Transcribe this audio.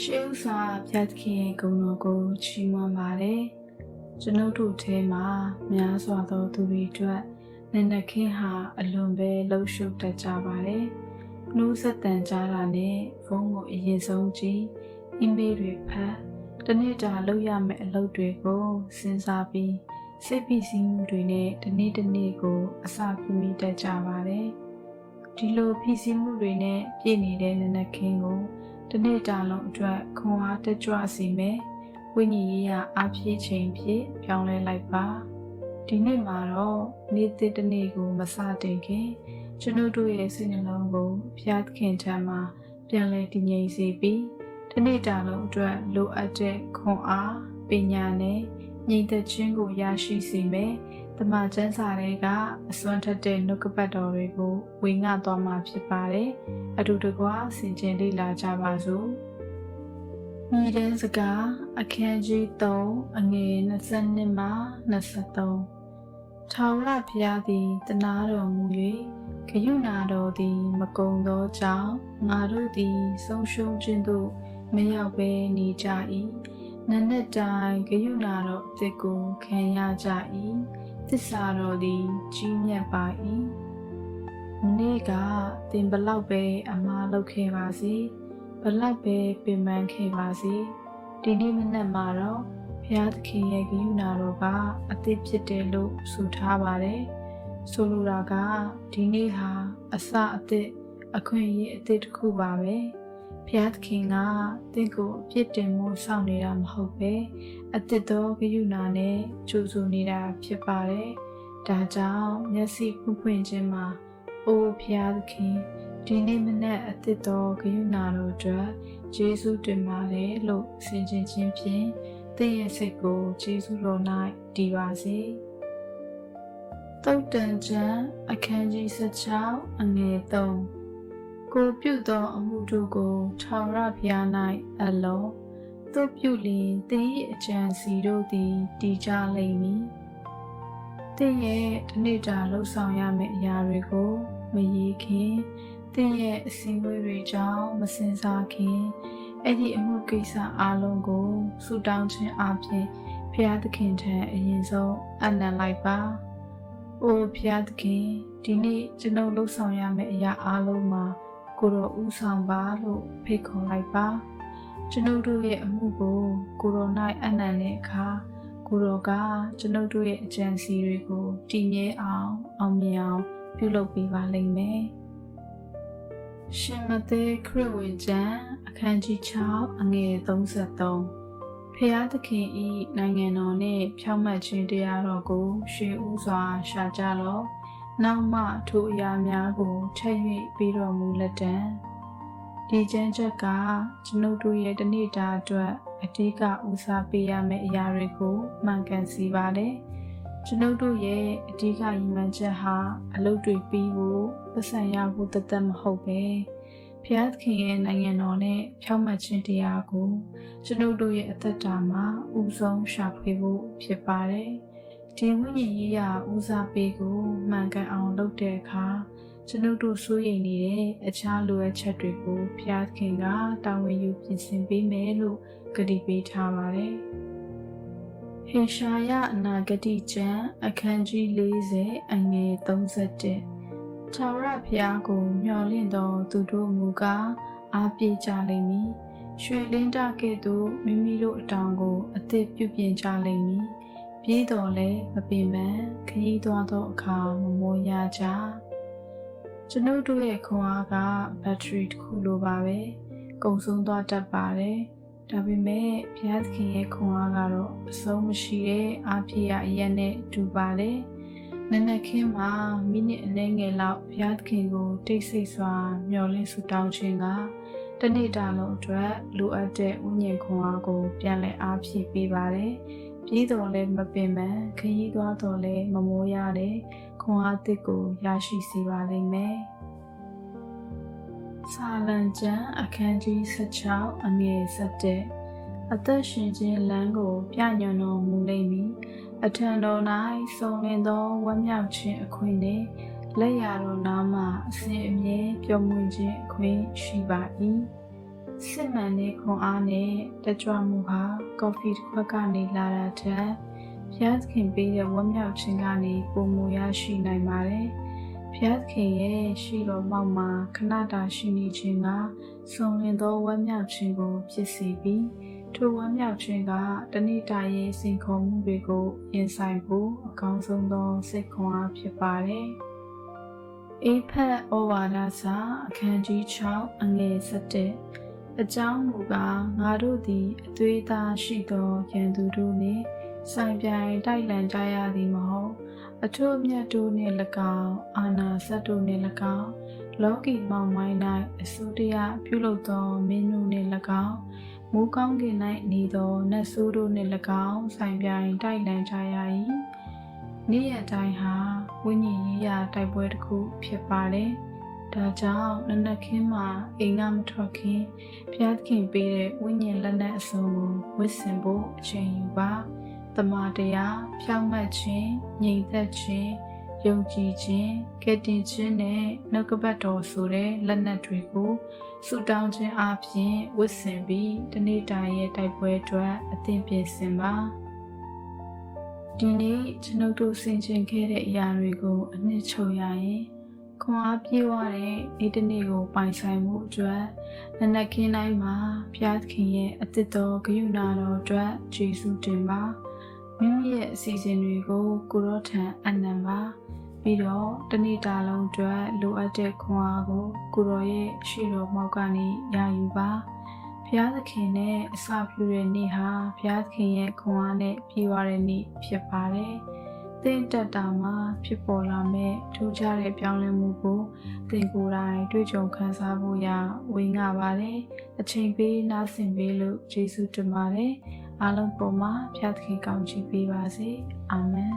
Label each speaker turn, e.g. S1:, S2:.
S1: ရှေးဥစွာဘုရားသခင်ရဲ့ဂုဏ်တော်ကိုချီးမွမ်းပါတယ်ကျွန်ုပ်တို့ထဲမှာများစွာသောသူတွေအတွက်နန္ဒခင်းဟာအလွန်ပဲလှုပ်ရှုပ်တတ်ကြပါတယ်နှိုးဆက်တန်ကြတာနဲ့ဖုန်းကိုအရင်ဆုံးကြည့်အင်မေးတွေဖတ်တနေ့တာလုပ်ရမယ့်အလုပ်တွေကိုစဉ်းစားပြီးစိတ်ဖိစီးမှုတွေနဲ့တနေ့တစ်နေ့ကိုအစာပြုမိတတ်ကြပါတယ်ဒီလိုဖိစီးမှုတွေနဲ့ပြည့်နေတဲ့နန္ဒခင်းကို တနေ့တာလုံးအတွက်ခွန်အားတက်ကြွစေမယ်ဝိညာဉ်ရေးရအားဖြည့်ခြင်းဖြင့်ပြောင်းလဲလိုက်ပါဒီနေ့မှာတော့နေ့သစ်တစ်နေ့ကိုမစတင်ခင်ကျွန်ုပ်တို့ရဲ့စိတ်နှလုံးကိုဘုရားသခင်ထံမှာပြန်လည်တည်ငြိမ်စေပြီးတနေ့တာလုံးအတွက်လိုအပ်တဲ့ခွန်အားပညာနဲ့ညီသက်ခြင်းကိုရရှိစေမယ် တမန်ကျမ်းစာတွေကအစွမ်းထက်တဲ့နှုတ်ကပတ်တော်တွေကိုဝေငှသွားမှာဖြစ်ပါတယ်။အတူတကွဆင်ခြင်လေ့လာကြပါစို့။ညီတဲ့စကားအခန်းကြီး3အငယ်22မှ23ထာဝရဘုရားသည်တနာတော်မူ၍ဂယုဏတော်သည်မကုံသောကြောင့်ငါတို့သည်ဆုံးရှုံးခြင်းသို့မရောက်ဘဲနေကြ၏။နနက်တိုင်းဂယုဏတော်အစ်ကိုခံရကြ၏။ သစ္စာတော်သည်ကြီးမြတ်ပါ၏မနေ့ကသင်ဘလောက်ပဲအမားလုပ်ခဲ့ပါစေဘလောက်ပဲပင်ပန်းခဲ့ပါစေဒီနေ့မနက်မှာတော့ဘုရားသခင်ရဲ့ဂရုဏာတော်ကအသစ်ဖြစ်တယ်လို့ဆိုထားပါတယ်ဆိုလိုတာကဒီနေ့ဟာအစအသစ်အခွင့်အရေးအသစ်တစ်ခုပါပဲဘုရားသခင်ကတင့်ကိုအပြစ်တင်မှုစောင့်နေတာမဟုတ်ပဲ အသစ်သောဂရုဏာနဲ့ကြိုးဆိုနေတာဖြစ်ပါတယ်ဒါကြောင့်မျက်စိဖွင့်ဖွင့်ခြင်းမှာအိုးဖျားသခင်ဒီနေ့မနက်အသစ်တော်ဂရုဏာတော်အတွက်ယေရှုတင်ပါတယ်လို့ဆင်ခြင်ခြင်းဖြင့်သင်ရဲ့စိတ်ကိုယေရှုတော်၌တည်ပါစေတုတ်တန်ကျမ်းအခန်းကြီး16အငယ်3ကိုပြုသောအမှုတို့ကိုထာဝရဘုရား၌အလော သူပြုလျင်သင်၏အကြံစီတို့သည်တည်ကြလိမ့်မည်သင်ရဲ့တနေ့တာလှုပ်ဆောင်ရမယ့်အရာတွေကို မရေခင်သင်ရဲ့အစည်းအဝေးတွေကြောင့်မစင်စားခင်အဲ့ဒီအမှုကိစ္စအလုံးကိုဆူတောင်းခြင်းအပြင်ဖျားသခင်ထံအရင်ဆုံးအနံလိုက်ပါ။အိုဖျားသခင်ဒီနေ့ကျွန်ုပ်လှုပ်ဆောင်ရမယ့်အရာအလုံးမှာကိုရောဥဆောင်ပါလို့ဖိတ်ခေါ်လိုက်ပါ။ ကျွန်ုပ်တို့ရဲ့အမှုကိုကိုရော၌အနံတဲ့အခါကိုရောကကျွန်ုပ်တို့ရဲ့အကြံစီတွေကိုတည်မြဲအောင်အောင်မြင်အောင်ပြုလုပ်ပေးပါလိမ့်မယ်။ရှင်မသက်ခရစ်ဝင်ကျမ်းအခန်းကြီး6အငယ်33ဖျားသခင်ဤနိုင်ငံတော်နှင့်ဖြောင့်မတ်ခြင်းတရားတော်ကိုရှေးဥစွာရှာကြလော့။နောက်မှထိုအရာများကိုထည့်၍ပြီးတော်မူလက်တံ ဒီကျမ်းချက်ကကျွန်ုပ်တို့ရဲ့တနေ့တာအတွက်အထူးကဦးစားပေးရမယ့်အရာတွေကိုမှန်ကန်စီပါတယ်။ကျွန်ုပ်တို့ရဲ့အဓိကရည်မှန်းချက်ဟာအလုပ်တွေပြီးဖို့ပတ်စံရဖို့တသက်မဟုတ်ပဲဖျားသခင်ရဲ့နိုင်ငံတော်နဲ့ဖြောင့်မတ်ခြင်းတရားကိုကျွန်ုပ်တို့ရဲ့အသက်တာမှာဥဆုံးရှာဖွေဖို့ဖြစ်ပါတယ်။ဒီဝိညာဉ်ရေးရာဦးစားပေးကိုမှန်ကန်အောင်လုပ်တဲ့အခါ ကျွန်ုပ်တို့စိုးရိမ်နေတဲ့အခြားလိုအပ်ချက်တွေကိုဖျားသခင်ကတာဝန်ယူပြင်ဆင်ပေးမယ်လို့ကတိပေးထားပါတယ်။ဟေရှာယအနာဂတိကျမ်းအခန်းကြီး40အငယ်31ထာဝရဘုရားကိုမျှော်လင့်သောသူတို့မူကားအားပြေကြလိမ့်မည်။ရွှေလင်းတကဲ့သို့မိမိတို့အတောင်ကိုအသစ်ပြုပြင်ကြလိမ့်မည်။ပြေးတော်လဲမပင်ပန်းခရီးသွားသောအခါမမောရကြ။ ကျွန်ုပ်တို့ရဲ့ခွန်အားကဘက်ထရီတစ်ခုလိုပါပဲ။ကုန်ဆုံးသွားတတ်ပါတယ်။ဒါပေမဲ့ဘုရားသခင်ရဲ့ခွန်အားကတော့အဆုံးမရှိတဲ့အားဖြည့်ရအရက်နဲ့တူပါတယ်။နနက်ခင်းမှာမိနစ်အနည်းငယ်လောက်ဘုရားသခင်ကိုတိတ်ဆိတ်စွာမျှော်လင့်ဆုတောင်းခြင်းကတနေ့တာလုံးအတွက်လိုအပ်တဲ့ဥညင်ခွန်အားကို ပြန်လည်အားဖြည့်ပေးပါတယ်။ပြီးတော်လဲမပင်ပန်းခရီးသွားတော်လဲမမိုးရတဲ့ ခွန်အားသစ်ကိုရရှိစေပါလိမ့်မယ်။စာလံကျမ်းအခန်းကြီး16အငယ်7အသက်ရှင်ခြင်းလမ်းကို ပြညွှန်တော်မူလိမ့်မည်အထံတော်၌စုံလင်သောဝမ်းမြောက်ခြင်းအခွင့်နှင့်လက်ရတော်နားမှအစဉ်အမြဲပျော်မွေ့ခြင်းအခွင့်ရှိပါ၏စစ်မှန်တဲ့ခွန်အားနဲ့တက်ကြွမှုဟာကော်ဖီတစ်ခွက်ကနေလာတာထက် ဘုရားသခင်ပေးတဲ့ဝမ်းမြောက်ခြင်းကနေပုံမူရရှိနိုင်ပါတယ်။ဘုရားသခင်ရဲ့ရှိတော်မောက်မှာခဏတာရှိနေခြင်းကစုံလင်သောဝမ်းမြောက်ခြင်းကိုဖြစ်စေပြီးထိုဝမ်းမြောက်ခြင်းကတဏိတာရဲ့စင်ခုံမှုတွေကိုရင်ဆိုင်ဖို့အကောင်းဆုံးသောစိတ်ခွန်အားဖြစ်ပါတယ်။အေဖက်ဩဝါဒစာအခန်းကြီး6အငယ်7အကြောင်းမူကားငါတို့သည်အသွေးသားရှိသောယံသူတို့နှင့် ဆိုင်ပြိုင်တိုက်လန်ကြရသည်မဟုတ်အထုအမြတ်တို့နှင့်၎င်းအာနာစက်တို့နှင့်၎င်းလောကီမောင်မိုင်း၌အစိုးတရားပြုလုပ်သောမင်းတို့နှင့်၎င်းမူကောင်းကင်၌နေသောနတ်ဆိုးတို့နှင့်၎င်းဆိုင်ပြိုင်တိုက်လန်ကြရ၏နေ့ရက်တိုင်းဟာဝိညာဉ်ရေးရာတိုက်ပွဲတစ်ခုဖြစ်ပါတယ်ဒါကြောင့်နနက်ခင်းမှာအိမ်ကမထွက်ခင်ဘုရားသခင်ပေးတဲ့ဝိညာဉ်လက်နက်အစုံကိုဝတ်ဆင်ဖို့အချိန်ယူပါ တမန်တရားဖြောင့်မတ်ခြင်းငြိမ်သက်ခြင်းယုံကြည်ခြင်းကယ်တင်ခြင်းနဲ့နှုတ်ကပတ်တော်ဆိုတဲ့လက်နက်တွေကိုဆုတောင်းခြင်းအပြင်ဝတ်ဆင်ပြီးတနေ့တာရဲ့တိုက်ပွဲအတွက်အသင်ပြင်ဆင်ပါဒီနေ့ကျွန်ုပ်တို့ဆင်ခြင်ခဲ့တဲ့အရာတွေကိုအနှစ်ချုပ်ရရင်ခွန်အားပြေဝတဲ့ဒီတနေ့ကိုပိုင်ဆိုင်မှုအတွက်နနက်ခင်းတိုင်းမှာဘုရားသခင်ရဲ့အသစ်တော်ဂရုဏာတော်အတွက်ကျေးဇူးတင်ပါ မိမိရဲ့အစီအစဉ်တွေကိုကိုရောထံအနံပါပြီးတော့တနေ့တာလုံးအတွက်လိုအပ်တဲ့ခွန်အားကိုကိုရောရဲ့ရှိတော်မောက်ကနေရယူပါဘုရားသခင်နဲ့အစာပြုတဲ့နေ့ဟာဘုရားသခင်ရဲ့ခွန်အားနဲ့ပြည့်ဝတဲ့နေ့ဖြစ်ပါတယ်။သင်တက်တာမှာဖြစ်ပေါ်လာမဲ့ထူးခြားတဲ့ပြောင်းလဲမှုကိုသင်ကိုယ်တိုင်တွေ့ကြုံခံစားဖို့ရဝေငှပါတယ်အချိန်ပေးနားဆင်ပေးလို့ယေရှုတင်ပါတယ် အားလုံးပေါ်မှာဖျားသခင်ကောင်းချီးပေးပါစေအာမင်